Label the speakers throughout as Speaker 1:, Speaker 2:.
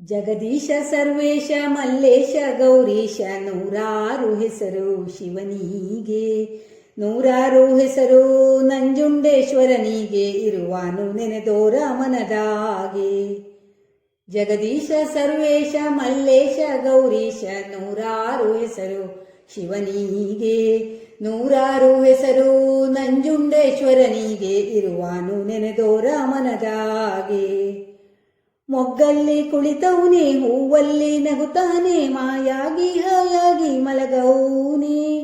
Speaker 1: ಜಗದೀಶ ಸರ್ವೇಶ ಮಲ್ಲೇಶ ಗೌರೀಶ ನೂರಾರು ಹೆಸರು ಶಿವನಿಗೆ. ನೂರಾರು ಹೆಸರು ನಂಜುಂಡೇಶ್ವರನಿಗೆ ಇರುವಾನು ನೆನೆದೋರ ಮನದಾಗೆ ಜಗದೀಶ ಸರ್ವೇಶ ಮಲ್ಲೇಶ ಗೌರೀಶ ನೂರಾರು ಹೆಸರು ಶಿವನಿಗೆ. ನೂರಾರು ಹೆಸರು ನಂಜುಂಡೇಶ್ವರನಿಗೆ ಇರುವಾನು ನೆನೆದೋರ ಮನದಾಗೆ ಮೊಗ್ಗಲ್ಲಿ ಕುಳಿತವನೇ ಹೂವಲ್ಲಿ ನಗುತ್ತಾನೆ, ಮಾಯಾಗಿ, ಹಾಯಾಗಿ ಮಲಗೌನೆ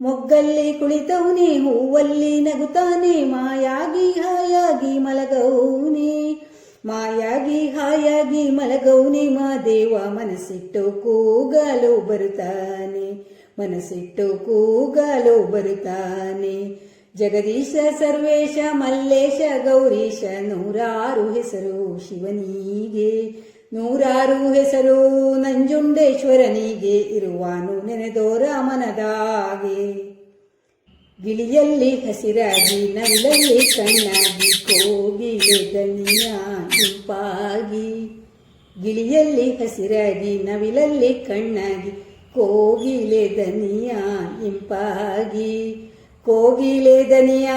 Speaker 1: ಮೊಗ್ಗಲ್ಲಿ ಕುಳಿತವನೇ ಹೂವಲ್ಲಿ ನಗುತ್ತಾನೆ, ಮಾಯಾಗಿ, ಹಾಯಾಗಿ ಮಲಗೌನೆ ಮಾಯಾಗಿ, ಹಾಯಾಗಿ ಮಲಗೌನೆ ಮಾದೇವ ಮನಸ್ಸಿಟ್ಟು ಕೂಗಲು ಬರುತ್ತಾನೆ, ಮನಸ್ಸಿಟ್ಟು ಕೂಗಲು ಬರುತ್ತಾನೆ. ಜಗದೀಶ ಸರ್ವೇಶ ಮಲ್ಲೇಶ ಗೌರೀಶ ನೂರಾರು ಹೆಸರು ಶಿವನಿಗೆ, ನೂರಾರು ಹೆಸರು ನಂಜುಂಡೇಶ್ವರನಿಗೆ, ಇರುವಾನು ನೆನೆದೋರ ಮನದಾಗೆ ಗಿಳಿಯಲ್ಲಿ ಹಸಿರಾಗಿ, ನವಿಲಲ್ಲಿ ಕಣ್ಣಾಗಿ ಕೋಗಿಲೆ ದಣಿಯ ಇಂಪಾಗಿ ಗಿಳಿಯಲ್ಲಿ ಹಸಿರಾಗಿ, ನವಿಲಲ್ಲಿ ಕಣ್ಣಾಗಿ ಕೋಗಿಲೆ ದನಿಯ ಇಂಪಾಗಿ ಕೋಗಿಲೆ ದನಿಯ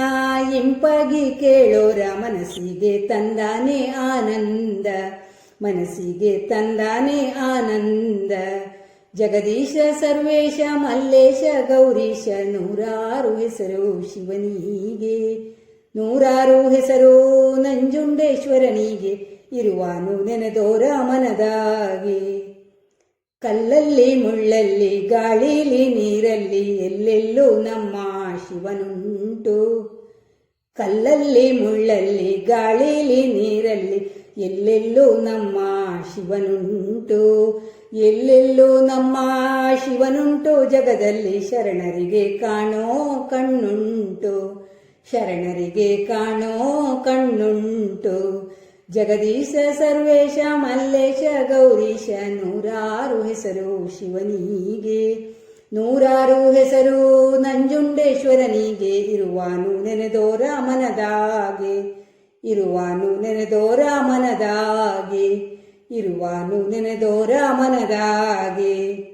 Speaker 1: ಕೇಳೋರ ಮನಸ್ಸಿಗೆ ತಂದಾನೆ ಆನಂದ, ಮನಸ್ಸಿಗೆ ತಂದಾನೆ ಆನಂದ. ಜಗದೀಶ ಸರ್ವೇಶ ಮಲ್ಲೇಶ ಗೌರೀಶ ನೂರಾರು ಹೆಸರು ಶಿವನಿಗೆ, ನೂರಾರು ಹೆಸರು ನಂಜುಂಡೇಶ್ವರನಿಗೆ ಇರುವಾನು ನೆನೆದೋರ ಮನದಾಗೆ ಕಲ್ಲಲ್ಲಿ ಮುಳ್ಳಲ್ಲಿ, ಗಾಳಿಲಿ ನೀರಲ್ಲಿ ಎಲ್ಲೆಲ್ಲೂ ನಮ್ಮ ಶಿವನುಂಟು. ಕಲ್ಲಲ್ಲಿ ಮುಳ್ಳಲ್ಲಿ, ಗಾಳಿಲಿ ನೀರಲ್ಲಿ ಎಲ್ಲೆಲ್ಲೂ ನಮ್ಮ ಶಿವನುಂಟು. ಎಲ್ಲೆಲ್ಲೂ ನಮ್ಮ ಶಿವನುಂಟು, ಜಗದಲ್ಲಿ ಶರಣರಿಗೆ ಕಾಣೋ ಕಣ್ಣುಂಟು. ಶರಣರಿಗೆ ಕಾಣೋ ಕಣ್ಣುಂಟು. ಜಗದೀಶ ಸರ್ವೇಶ ಮಲ್ಲೇಶ ಗೌರೀಶ ನೂರಾರು ಹೆಸರು ಶಿವನಿಗೆ. ನೂರಾರು ಹೆಸರು ನಂಜುಂಡೇಶ್ವರನಿಗೆ. ಇರುವಾನು ನೆನೆದೋರ ಮನದಾಗೆ ಇರುವಾನು ನೆನೆದೋರ ಮನದಾಗೆ ಇರುವಾನು ನೆನೆದೋರ ಮನದಾಗೆ